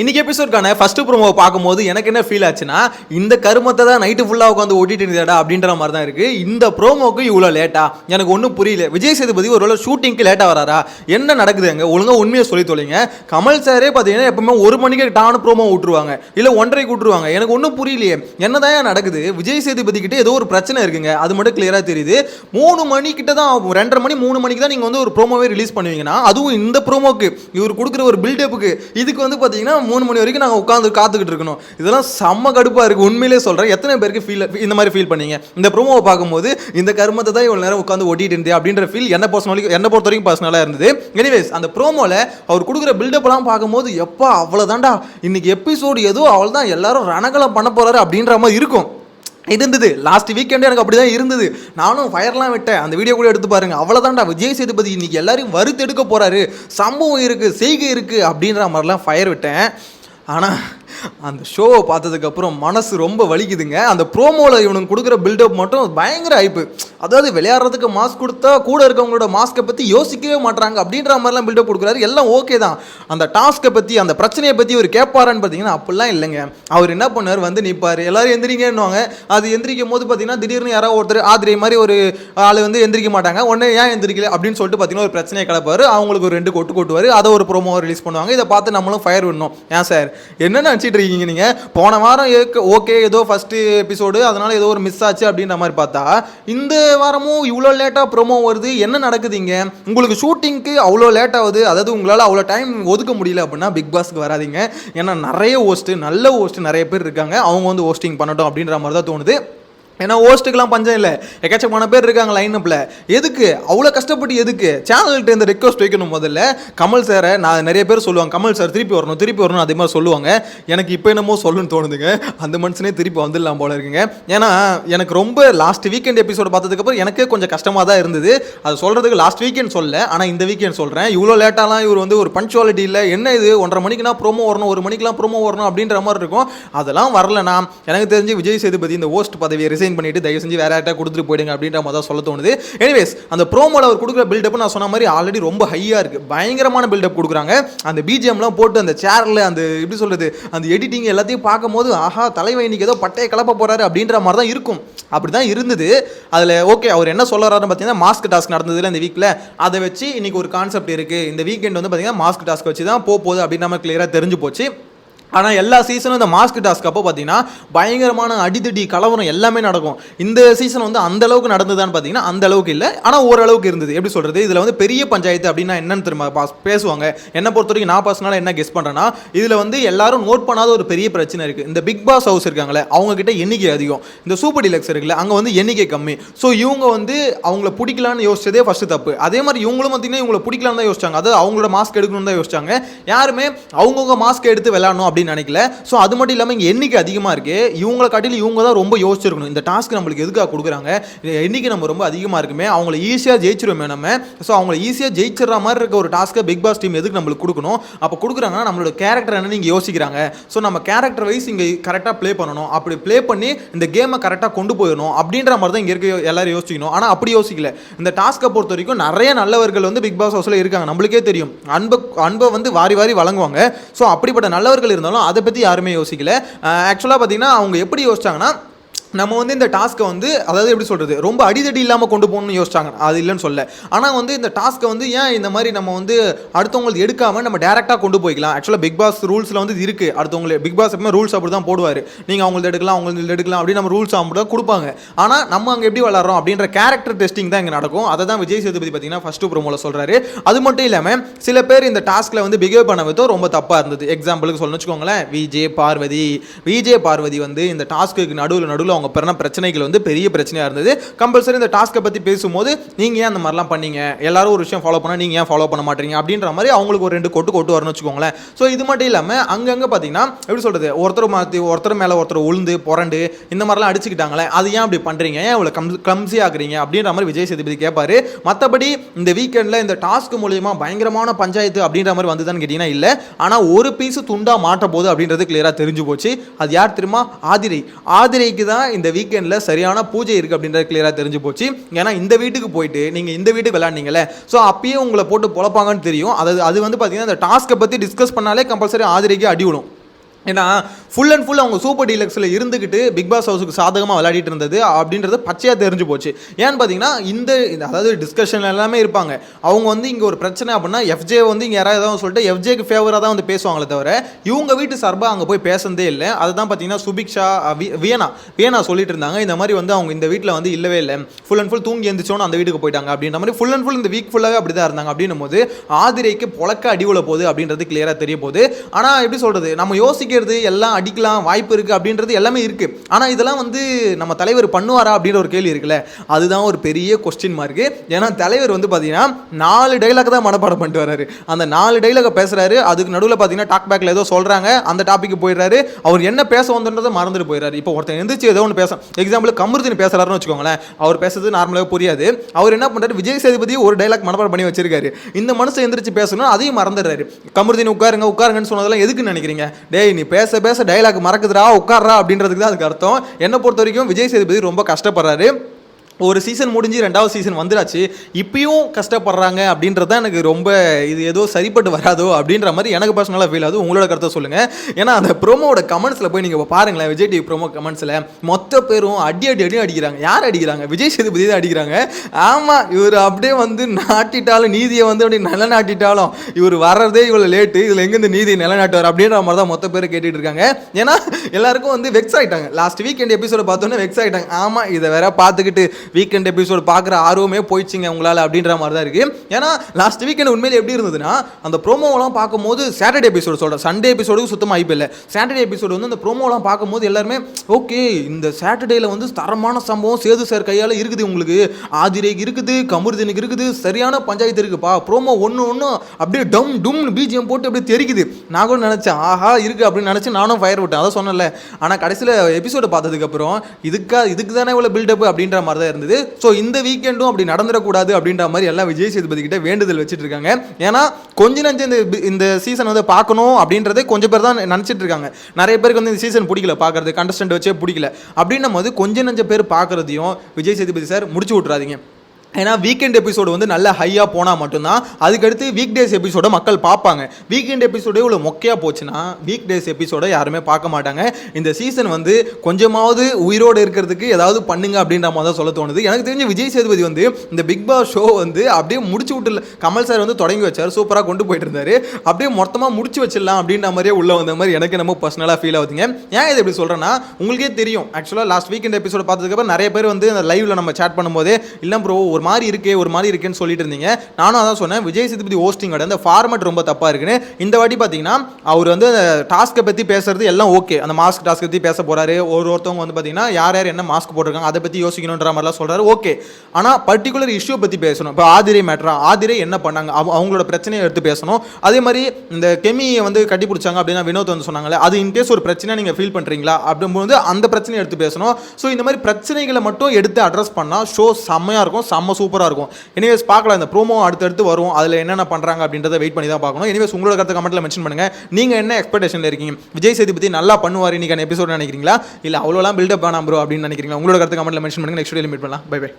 இன்னைக்கு எபிசோட்கான first promo பார்க்கும்போது எனக்கு என்ன ஃபீல் ஆச்சுன்னா இந்த கருமத்தை தான் நைட்டு ஃபுல்லாக உட்காந்து ஓட்டிட்டு இருந்தடா அப்படின்ற மாதிரி தான் இருக்கு. இந்த ப்ரோமோக்கு இவ்வளோ லேட்டா எனக்கு ஒன்றும் புரியல. விஜய் சேதுபதி ஒரு வேளை ஷூட்டிங்க்கு லேட்டாக வராரா? என்ன நடக்குது அங்கே? ஒழுங்கா உண்மையை சொல்லி தொலைங்க. கமல் சாரே பார்த்தீங்கன்னா எப்பவுமே ஒரு மணிக்கு டானு ப்ரோமோ விட்டுருவாங்க. இல்லை ஒன்றரைக்கு விட்டுருவாங்க. எனக்கு ஒன்றும் புரியலையே. என்னதான் ஏன் நடக்குது? விஜய் சேதுபதி கிட்ட ஏதோ ஒரு பிரச்சனை இருக்குங்க. அது மட்டும் கிளியராக தெரியுது. மூணு மணிக்கிட்ட தான் ரெண்டரை மணி மூணு மணிக்கு தான் நீங்கள் வந்து ஒரு ப்ரோமோவே ரிலீஸ் பண்ணுவீங்கன்னா அதுவும் இந்த ப்ரோமோக்கு இவர் கொடுக்குற ஒரு பில்டப்புக்கு இதுக்கு வந்து பார்த்தீங்கன்னா மூணு மணி வரைக்கும் நாங்கள் உட்காந்து காத்துக்கிட்டு இருக்கணும். இதெல்லாம் செம்ம கடுப்பாக இருக்குது உண்மையிலே சொல்கிறேன் எத்தனை பேருக்கு ஃபீல் இந்த மாதிரி ஃபீல் பண்ணீங்க? இந்த ப்ரோமோவை பார்க்கும்போது இந்த கருமத்தை தான் இவ்வளோ நேரம் உட்காந்து ஓட்டிட்டு இருந்தே அப்படின்ற ஃபீல் என்ன பர்சனலி என்ன பொறுத்த வரைக்கும் பர்சனலாக இருந்தது. எனிவேஸ் அந்த ப்ரோமோவில் அவர் கொடுக்குற பில்டப்லாம் பார்க்கும்போது எப்பா அவ்வளோதான்டா இன்னைக்கு எபிசோடு ஏதோ அவள் தான் எல்லாரும் ரணகலம் பண்ண போகிறாரு அப்படின்ற மாதிரி இருக்கும். இருந்தது. லாஸ்ட் வீக்கெண்டே எனக்கு அப்படி தான் இருந்தது. நானும் ஃபயர்லாம் விட்டேன். அந்த வீடியோ கூட எடுத்து பாருங்கள் அவ்வளோதான்டா விஜய் சேதுபதி இன்னைக்கு எல்லாரையும் வறுத்தெடுக்க போகிறாரு சம்பவம் இருக்குது செய்கை இருக்குது அப்படின்ற மாதிரிலாம் ஃபயர் விட்டேன். ஆனால் அந்த ஷோவை பார்த்ததுக்கப்புறம் மனசு ரொம்ப வலிக்குதுங்க. அந்த ப்ரோமோவில் இவனுக்கு கொடுக்குற பில்டப் மட்டும் பயங்கர ஐப்பு அதாவது விளையாடுறதுக்கு மாஸ்க் கொடுத்தா கூட இருக்கவங்களோட மாஸ்க்கை பற்றி யோசிக்கவே மாட்றாங்க. அப்படின்ற மாதிரிலாம் பில்டப் கொடுக்குறாரு. எல்லாம் ஓகே தான். அந்த டாஸ்க்கை பற்றி அந்த பிரச்சனையை பற்றி அவர் கேட்பாரான்னு பார்த்தீங்கன்னா அப்படிலாம் இல்லைங்க. அவர் என்ன பண்ணார்? வந்து நிற்பார் எல்லாரும் எந்திரிங்கன்னுவாங்க. அது எந்திரிக்கும் போது பார்த்தீங்கன்னா திடீர்னு யாராவது ஒருத்தர் ஆதிரை மாதிரி ஒரு ஆள் வந்து எந்திரிக்க மாட்டாங்க. உடனே ஏன் எந்திரிக்கல? அப்படின்னு சொல்லிட்டு பார்த்தீங்கன்னா ஒரு பிரச்சனையை கிளப்பார் அவங்களுக்கு ஒரு ரெண்டு கொட்டு கொட்டுவார். அதை ஒரு ப்ரோமோ ரிலீஸ் பண்ணுவாங்க. இதை பார்த்து நம்மளும் ஃபயர் விடணும். ஏன் சார் என்ன நினச்சிட்டு இருக்கீங்க நீங்கள் போன வாரம் ஓகே ஏதோ ஃபஸ்ட்டு எபிசோடு அதனால் ஏதோ ஒரு மிஸ் ஆச்சு அப்படின்ற மாதிரி பார்த்தா இந்த வாரமும் இவ்வளோ லேட்டாக ப்ரோமோ வருது. என்ன நடக்குதுங்க? உங்களுக்கு ஷூட்டிங்க்கு அவ்வளோ லேட் ஆகுது. அதாவது உங்களால் அவ்வளோ டைம் ஒதுக்க முடியல அப்படின்னா பிக் பாஸ்க்கு வராதீங்க. ஏன்னா நிறைய ஹோஸ்ட்டு நல்ல ஹோஸ்ட்டு நிறைய பேர் இருக்காங்க. அவங்க வந்து ஹோஸ்டிங் பண்ணட்டும் அப்படின்ற மாதிரி தான் தோணுது. ஏன்னா ஹோஸ்ட்டுக்கெலாம் பஞ்சம் இல்லை. எக்கச்சக்கமான பேர் இருக்காங்க லைனப்பில் எதுக்கு? அவ்வளோ கஷ்டப்பட்டு எதுக்கு? சேனல்கிட்ட இந்த ரெக்வஸ்ட் வைக்கணும் முதல்ல. கமல் சாரை நான் நிறைய பேர் சொல்லுவாங்க கமல் சார் திருப்பி வரணும் திருப்பி வரணும் அதே மாதிரி சொல்லுவாங்க. எனக்கு இப்போ என்னமோ சொல்லணும்னு தோணுதுங்க. அந்த மனுஷனே திருப்பி வந்துடலாம் போல இருக்குங்க. ஏன்னா எனக்கு ரொம்ப லாஸ்ட் வீக்கெண்ட் எபிசோடு பார்த்ததுக்கப்புறம் எனக்கே கொஞ்சம் கஷ்டமாக தான் இருந்தது. அது சொல்கிறதுக்கு லாஸ்ட் வீக்கெண்ட் சொல்ல ஆனால் இந்த வீக்கெண்ட் சொல்கிறேன் இவ்வளோ லேட்டாலாம் இவர் வந்து ஒரு பஞ்சுவாலிட்டி இல்லை. என்ன இது? ஒன்றரை மணிக்குனா ப்ரோமோ வரணும் ஒரு மணிக்கெலாம் ப்ரோமோ வரணும் அப்படின்ற மாதிரி இருக்கும். அதெல்லாம் வரலனா எனக்கு தெரிஞ்சு விஜய் சேதுபதி இந்த ஹோஸ்ட் பதவியை ரிசைன் பண்ணிட்டு தயவு செஞ்சு வேற யார்ட்டா கொடுத்துட்டு போயிடுங்க அப்படின்ற மாதிரி தான் சொல்ல தோணுது. எனிவேஸ் அந்த ப்ரோமோல அவர் கொடுக்குற பில்டப் நான் சொன்ன மாதிரி ஆல்ரெடி ரொம்ப ஹையாக இருக்கு. பயங்கரமான பில்டப் கொடுக்குறாங்க. அந்த பிஜிஎம்லாம் போட்டு அந்த சேர்ல அந்த எப்படி சொல்றது அந்த எடிட்டிங் எல்லாத்தையும் பார்க்கும்போது ஆஹா தலைவன் இன்றைக்கி ஏதோ பட்டையை கிளப்ப போறாரு அப்படின்ற மாதிரி தான் இருக்கும். அப்படி தான் இருந்தது. அதில் ஓகே அவர் என்ன சொல்றாருன்னு பார்த்தீங்கன்னா மாஸ்க் டாஸ்க் நடந்ததுல இந்த வீக்கில் அதை வச்சு இன்னைக்கு ஒரு கான்செப்ட் இருக்கு. இந்த வீக்கெண்ட் வந்து பார்த்தீங்கன்னா மாஸ்க் டாஸ்க் வச்சு தான் போக போகுது அப்படின்ற மாதிரி கிளியராக தெரிஞ்சு போச்சு. ஆனால் எல்லா சீசனும் இந்த மாஸ்க் டாஸ்க் அப்போ பார்த்தீங்கன்னா பயங்கரமான அடிதடி கலவரம் எல்லாமே நடக்கும். இந்த சீசன் வந்து அந்த அளவுக்கு நடந்ததான்னு பார்த்தீங்கன்னா அந்த அளவுக்கு இல்லை. ஆனால் ஓரளவுக்கு இருந்தது. எப்படி சொல்கிறது இதில் வந்து பெரிய பஞ்சாயத்து அப்படின்னா என்னன்னு திரும்ப பாஸ் பேசுவாங்க. என்ன பொறுத்த வரைக்கும் நான் பர்சனலாக என்ன கெஸ் பண்ணுறேன்னா இதில் வந்து எல்லாரும் நோட் பண்ணாத ஒரு பெரிய பிரச்சனை இருக்குது இந்த பிக் பாஸ் ஹவுஸ் இருக்காங்களே அவங்கக்கிட்ட எண்ணிக்கை அதிகம். இந்த சூப்பர் டிலக்ஸ் இருக்குல்ல அங்கே வந்து எண்ணிக்கை கம்மி. ஸோ இவங்க வந்து அவங்கள பிடிக்கலான்னு யோசிச்சதே ஃபஸ்ட்டு தப்பு. அதே மாதிரி இவங்களும் பார்த்தீங்கன்னா இவங்கள பிடிக்கலான்னு தான் யோசிச்சாங்க. அதாவது அவங்களோட மாஸ்க் எடுக்கணும்னு தான் யோசிச்சாங்க. யாருமே அவங்கவுங்க மாஸ்க் எடுத்து விளாடணும் அப்படின்னு நினைக்கல. ஸோ அது மட்டும் இல்லாமல் இங்கே எண்ணிக்கை அதிகமாக இருக்கு. இவங்களை காட்டிலும் இவங்க தான் ரொம்ப யோசிச்சிருக்கணும். இந்த டாஸ்க் நம்மளுக்கு எதுக்காக கொடுக்குறாங்க? எண்ணிக்கை நம்ம ரொம்ப அதிகமாக இருக்குமே. அவங்கள ஈஸியாக ஜெயிச்சிருவோமே நம்ம. ஸோ அவங்கள ஈஸியாக ஜெயிச்சிடற மாதிரி இருக்க ஒரு டாஸ்க்கை பிக் பாஸ் டீம் எதுக்கு நம்மளுக்கு கொடுக்கணும்? அப்போ கொடுக்குறாங்கன்னா நம்மளோட கேரக்டர் என்ன நீங்கள் யோசிக்கிறாங்க. ஸோ நம்ம கேரக்டர் வைஸ் இங்கே கரெக்டாக ப்ளே பண்ணணும். அப்படி ப்ளே பண்ணி இந்த கேமை கரெக்டாக கொண்டு போயிடணும் அப்படின்ற மாதிரி தான் இங்கே இருக்க எல்லாரும் யோசிக்கணும். ஆனால் அப்படி யோசிக்கல. இந்த டாஸ்க்கை பொறுத்த வரைக்கும் நிறைய நல்லவர்கள் வந்து பிக் பாஸ் ஹவுஸில் இருக்காங்க. நம்மளுக்கே தெரியும். அன்பை அன்பை வந்து வாரி வாரி வழங்குவாங்க. ஸோ அப்படிப்பட்ட நல்லவர்கள் இருந்தாலும் அதை பற்றி யாருமே யோசிக்கல. ஆக்சுவலாக பார்த்தீங்கன்னா அவங்க எப்படி யோசிச்சாங்கன்னா நம்ம வந்து இந்த டாஸ்க்கை வந்து அதாவது எப்படி சொல்கிறது ரொம்ப அடிதடி இல்லாமல் கொண்டு போகணும்னு யோசிச்சாங்க. அது இல்லைன்னு சொல்ல ஆனால் வந்து இந்த டாஸ்க்கை வந்து ஏன் இந்த மாதிரி நம்ம வந்து அடுத்தவங்களுக்கு எடுக்காமல் நம்ம டேரெக்டாக கொண்டு போய்க்கலாம்? ஆக்சுவலாக பிக் பாஸ் ரூல்ஸில் வந்து இது இருக்குது அடுத்தவங்களை பிக் பாஸ் எப்பவுமே ரூல்ஸ் அப்படி தான் போடுவார். நீங்கள் அவங்களுக்கு எடுக்கலாம் அவங்களுக்கு எடுக்கலாம் அப்படின்னு நம்ம ரூல்ஸ் அப்படி தான் கொடுப்பாங்க. ஆனால் நம்ம அங்கே எப்படி வளர்றோம் அப்படின்ற கேரக்டர் டெஸ்டிங் தான் இங்கே நடக்கும். அதை தான் விஜய் சேதுபதி பார்த்தீங்கன்னா ஃபஸ்ட்டு ப்ரோமோவில் சொல்கிறாரு அது மட்டும் இல்லாமல் சில பேர் இந்த டாஸ்க்கில் வந்து பிஹேவ் பண்ண விதம் ரொம்ப தப்பாக இருந்தது. எக்ஸாம்பிளுக்கு சொல்லணும் வச்சுக்கோங்களேன். விஜே பார்வதி. விஜே பார்வதி வந்து இந்த டாஸ்க்கு நடுவில் நடுவில் அவங்க பிறன பிரச்சனைகள் வந்து பெரிய பிரச்சனையாக இருந்தது. கம்பல்சரி இந்த டாஸ்க்கை பற்றி பேசும்போது நீங்கள் ஏன் அந்த மாதிரிலாம் பண்ணீங்க? எல்லாரும் ஒரு விஷயம் ஃபாலோ பண்ணால் நீங்கள் ஏன் ஃபாலோ பண்ண மாட்டீங்க? அப்படின்ற மாதிரி அவங்களுக்கு ஒரு ரெண்டு கொட்டு கொட்டு வரணும்னு வச்சுக்கோங்களேன். ஸோ இது மட்டும் இல்லாமல் அங்கங்கே பார்த்தீங்கன்னா எப்படி சொல்கிறது ஒருத்தர் மாற்றி ஒருத்தர் மேலே ஒருத்தர் உளுந்து புரண்டு இந்த மாதிரிலாம் அடிச்சுக்கிட்டாங்களே அது ஏன் அப்படி பண்ணுறீங்க ஏன் இவ்வளோ கம் கிளம்ஸி ஆகுறீங்க அப்படின்ற மாதிரி விஜய் சேதுபதி கேட்பார் மற்றபடி இந்த வீக்கெண்டில் இந்த டாஸ்க் மூலயமா பயங்கரமான பஞ்சாயத்து அப்படின்ற மாதிரி வந்ததுன்னு கேட்டிங்கன்னா இல்லை. ஆனால் ஒரு பீஸ் துண்டாக மாட்ட போகுது அப்படின்றது கிளியராக தெரிஞ்சு போச்சு. அது யார் தெரியுமா? ஆதிரை. ஆதிரைக்கு தான் இந்த வீக்கெண்டில் சரியான பூஜை இருக்குது அப்படின்றது கிளியராக தெரிஞ்சு போச்சு. ஏன்னா இந்த வீட்டுக்கு போயிட்டு நீங்கள் இந்த வீட்டுக்கு விளாண்டீங்களே ஸோ அப்பயே உங்களை போட்டு பொழப்பாங்கன்னு தெரியும். அது அது வந்து பார்த்தீங்கன்னா இந்த டாஸ்க்கை பற்றி டிஸ்கஸ் பண்ணாலே கம்பல்சரி ஆதிரிக்கு அடி விடும் ஏன்னா ஃபுல் அண்ட் ஃபுல் அவங்க சூப்பர் டீலக்ஸில் இருந்துக்கிட்டு பிக் பாஸ் ஹவுஸுக்கு சாதகமாக விளையாடிட்டு இருந்தது அப்படின்றது பச்சையாக தெரிஞ்சு போச்சு. ஏன்னு பார்த்தீங்கன்னா இந்த இந்த- அதாவது டிஸ்கஷன் எல்லாமே இருப்பாங்க. அவங்க வந்து இங்கே ஒரு பிரச்சனை அப்படின்னா எஃப்ஜே வந்து இங்கே யாராவது ஏதாவது சொல்லிட்டு எஃப்ஜேக்கு ஃபேவராக தான் வந்து பேசுவாங்களே தவிர இவங்க வீட்டு சார்பாக அங்கே போய் பேசுனதே இல்லை. அதுதான் பார்த்தீங்கன்னா சுபிக்ஷா வி- வியனா வியனா சொல்லிட்டு இருந்தாங்க. இந்த மாதிரி வந்து அவங்க இந்த வீட்டில் வந்து இல்லவே இல்லை. ஃபுல் அண்ட் ஃபுல் தூங்கி எந்திரிச்சோன்னு அந்த வீட்டுக்கு போயிட்டாங்க அப்படின்ற மாதிரி ஃபுல் அண்ட் ஃபுல் இந்த வீக் ஃபுல்லாகவே அப்படி தான் இருந்தாங்க அப்படின்னும் போது ஆதிரைக்கு புழக்க அடிவுல போகுது அப்படின்றது கிளியராக தெரிய போகுது. ஆனால் எப்படி சொல்கிறது நம்ம யோசிக்க அடிக்கிறது எல்லாம் அடிக்கலாம் வாய்ப்பு இருக்குது அப்படின்றது எல்லாமே இருக்குது ஆனால் இதெல்லாம் வந்து நம்ம தலைவர் பண்ணுவாரா அப்படின்ற ஒரு கேள்வி இருக்குல்ல? அதுதான் ஒரு பெரிய கொஸ்டின் மார்க்கு ஏன்னா தலைவர் வந்து பார்த்தீங்கன்னா நாலு டைலாக் தான் மனப்பாடம் பண்ணிட்டு வராரு அந்த நாலு டைலாக பேசுகிறாரு அதுக்கு நடுவில் பார்த்தீங்கன்னா டாக் பேக்கில் ஏதோ சொல்கிறாங்க அந்த டாபிக் போயிடுறாரு. அவர் என்ன பேச வந்தோன்றதை மறந்துட்டு போயிடுறாரு. இப்போ ஒருத்தன் எந்திரிச்சு ஏதோ ஒன்று பேச எக்ஸாம்பிள் கமருதீன் பேசுறாருன்னு வச்சுக்கோங்களேன். அவர் பேசுறது நார்மலாக புரியாது. அவர் என்ன பண்ணுறாரு விஜய் சேதுபதி ஒரு டைலாக் மனப்பாடம் பண்ணி வச்சிருக்காரு. இந்த மனுஷன் எந்திரிச்சு பேசணும் அதையும் மறந்துடுறாரு. கமருதீன் உட்காருங்க உட்காருங்கன்னு சொன்னதெல்லாம் எதுக்கு நினைக்கிறீங்க? டேய் நீ பேச பேச டைலாக் மறக்குதுடா உட்கார்றா அப்படின்றதுக்கு தான் அதுக்கு அர்த்தம். என்னை பொறுத்த வரைக்கும் விஜய் சேதுபதி ரொம்ப கஷ்டப்படுறாரு. ஒரு சீசன் முடிஞ்சு ரெண்டாவது சீசன் வந்துடாச்சு இப்பயும் கஷ்டப்படுறாங்க அப்படின்றது தான் எனக்கு ரொம்ப இது ஏதோ சரிப்பட்டு வராதோ அப்படின்ற மாதிரி எனக்கு பர்சனலாக ஃபீல் ஆகுது. உங்களோட கருத்தை சொல்லுங்கள் ஏன்னா அந்த ப்ரோமோட கமெண்ட்ஸில் போய் நீங்கள் பாருங்களேன் விஜய் டிவி ப்ரோமோ கமெண்ட்ஸில் மொத்த பேரும் அடி அடி அடி அடிக்கிறாங்க. யார் அடிக்கிறாங்க? விஜய் சேதுபதி தான் அடிக்கிறாங்க. ஆமாம் இவர் அப்படியே வந்து நாட்டிட்டாலும் நீதியை வந்து அப்படி நிலநாட்டிட்டாலும் இவர் வர்றதே இவ்வளோ லேட்டு இதில் எங்கேருந்து நீதி நிலநாட்டுவார் அப்படின்ற மாதிரி தான் மொத்த பேர் கேட்டுட்டு இருக்காங்க. ஏன்னா எல்லாருக்கும் வந்து வெக்ஸ் ஆகிட்டாங்க லாஸ்ட் வீக்கெண்ட் எபிசோட பார்த்தோன்னே வெக்ஸ் ஆகிட்டாங்க ஆமாம் இதை வேற பார்த்துக்கிட்டு வீக்கெண்ட் எபிசோடு பார்க்குற ஆர்வமே போயிடுச்சுங்க உங்களால் அப்படின்ற மாதிரி தான் இருக்குது ஏன்னா லாஸ்ட் வீக்கெண்ட் உண்மையில் எப்படி இருந்ததுன்னா அந்த ப்ரோமோலாம் பார்க்கும்போது சாட்டர்டே எபிசோடு சொல்கிறேன் சண்டே எபிசோடுக்கு சுத்தமாக ஐப்பு இல்லை. சாட்டர்டே எபிசோடு வந்து அந்த ப்ரோமோலாம் பார்க்கும்போது எல்லாருமே ஓகே இந்த சாட்டர்டேயில் வந்து தரமான சம்பவம் சேது சார் கையால் இருக்குது உங்களுக்கு. ஆதிரேக்கு இருக்குது கமருதனுக்கு இருக்குது சரியான பஞ்சாயத்து இருக்குப்பா. ப்ரோமோ ஒன்று ஒன்று அப்படியே டம் டும்னு பிஜிஎம் போட்டு அப்படியே தெரிக்குது. நான் கூட நினச்சேன் ஆஹா இருக்குது அப்படின்னு நினச்சி நானும் ஃபயர் விட்டேன். அதான் சொன்னேன்ல. ஆனால் கடைசியில் எபிசோடு பார்த்ததுக்கப்புறம் இதுக்காக இதுக்கு தானே இவ்வளோ பில்டப் அப்படின்ற மாதிரி தான் இருந்தது. ஸோ இந்த வீக்கெண்டும் அப்படி நடந்துடக்கூடாது அப்படின்ற மாதிரி எல்லாம் விஜய் சேதுபதி கிட்ட வேண்டுதல் வச்சுட்டு இருக்காங்க. ஏன்னா கொஞ்ச நஞ்சு இந்த இந்த சீசன் வந்து பார்க்கணும் அப்படின்றதே கொஞ்சம் பேர் தான் நினச்சிட்டு இருக்காங்க. நிறைய பேருக்கு வந்து இந்த சீசன் பிடிக்கல பார்க்குறது கண்டஸ்டன்ட் வச்சே பிடிக்கல. அப்படின்னும் போது கொஞ்ச நஞ்ச பேர் பார்க்குறதையும் விஜய் சேதுபதி சார் முடிச்சு விட்றாதீங்க ஏன்னா வீக்கெண்ட் எபிசோடு வந்து நல்ல ஹையாக போனால் மட்டும்தான் அதுக்கடுத்து வீக் டேஸ் எபிசோட மக்கள் பார்ப்பாங்க. வீக்கெண்ட் எபிசோடே இவ்வளோ மொக்கையாக போச்சுன்னா வீக் டேஸ் எபிசோடை யாருமே பார்க்க மாட்டாங்க. இந்த சீசன் வந்து கொஞ்சமாவது உயிரோடு இருக்கிறதுக்கு ஏதாவது பண்ணுங்க அப்படின்ற மாதிரி தான் சொல்ல தோணுது. எனக்கு தெரிஞ்ச விஜய் சேதுபதி வந்து இந்த பிக் பாஸ் ஷோ வந்து அப்படியே முடிச்சு விட்டுல கமல் சார் வந்து தொடங்கி வச்சார். சூப்பராக கொண்டு போயிட்டு இருந்தார் அப்படியே மொத்தமாக முடிச்சு வச்சிடலாம் அப்படின்ற மாதிரியே உள்ள வந்த மாதிரி எனக்கு நம்ம பர்சனலாக ஃபீல் ஆகுதுங்க. ஏன் இது எப்படி சொல்கிறேன்னா உங்களுக்கே தெரியும். ஆக்சுவலாக லாஸ்ட் வீக்கெண்ட் எபிசோட பார்த்ததுக்கப்புறம் நிறைய பேர் வந்து அந்த லைவ்ல நம்ம சேட் பண்ணும்போதே இல்லை ப்ரோ ஒரு மாதிரி இருக்கே ஒரு மாதிரி இருக்கேன்னு சொல்லிட்டு இருந்தீங்க. நானும் அதான் சொன்னேன் விஜய் சேதுபதி ஹோஸ்டிங்கோட அந்த ஃபார்மட் ரொம்ப தப்பாக இருக்குன்னு. இந்த வாட்டி பார்த்தீங்கன்னா அவர் வந்து டாஸ்க்கை பற்றி பேசுறது எல்லாம் ஓகே அந்த மாஸ்க் டாஸ்க் பற்றி பேச போறாரு. ஒரு ஒருத்தவங்க வந்து பார்த்தீங்கன்னா யார் யார் என்ன மாஸ்க் போட்டிருக்காங்க அதை பற்றி யோசிக்கணுன்ற மாதிரிலாம் சொல்றாரு. ஓகே ஆனால் பர்டிகுலர் இஷ்யூ பற்றி பேசணும். இப்போ ஆதிரை மேட்ரா ஆதிரை என்ன பண்ணாங்க? அவங்களோட பிரச்சனையை எடுத்து பேசணும். அதே மாதிரி இந்த கெமியை வந்து கட்டி பிடிச்சாங்க அப்படின்னா வினோத் வந்து சொன்னாங்களே அது இன்கேஸ் ஒரு பிரச்சனை நீங்கள் ஃபீல் பண்ணுறீங்களா அப்படிங்கும்போது அந்த பிரச்சனையை எடுத்து பேசணும். ஸோ இந்த மாதிரி பிரச்சனைகளை மட்டும் எடுத்து அட்ரஸ் பண்ணால் ஷோ செம்மையாக இருக்கும் செம்ம சூப்பராக இருக்கும். எனிவேஸ் பார்க்கலாம். இந்த ப்ரோமோ அடுத்தடுத்து வரும். அதில் என்னென்ன பண்ணுறாங்க அப்படின்றத வெயிட் பண்ணி தான் பார்க்கணும். எனிவேஸ் உங்களோட கருத்து கமெண்ட்டில் மென்ஷன் பண்ணுங்கள் நீங்கள் என்ன எக்ஸ்பெக்டேஷனில் இருக்கீங்க? விஜய் சேதுபதி நல்லா பண்ணுவார் இன்றைக்கான எபிசோட் நினைக்கிறீங்களா? இல்லை அவ்வளோலாம் பில்டப் வேணாம் ப்ரோ அப்படின்னு நினைக்கிறீங்களா? உங்களோட கருத்து கமெண்ட்டில் மென்ஷன் பண்ணுங்கள் நெக்ஸ்ட் வீடியோ மீட் பண்ணலாம். Bye bye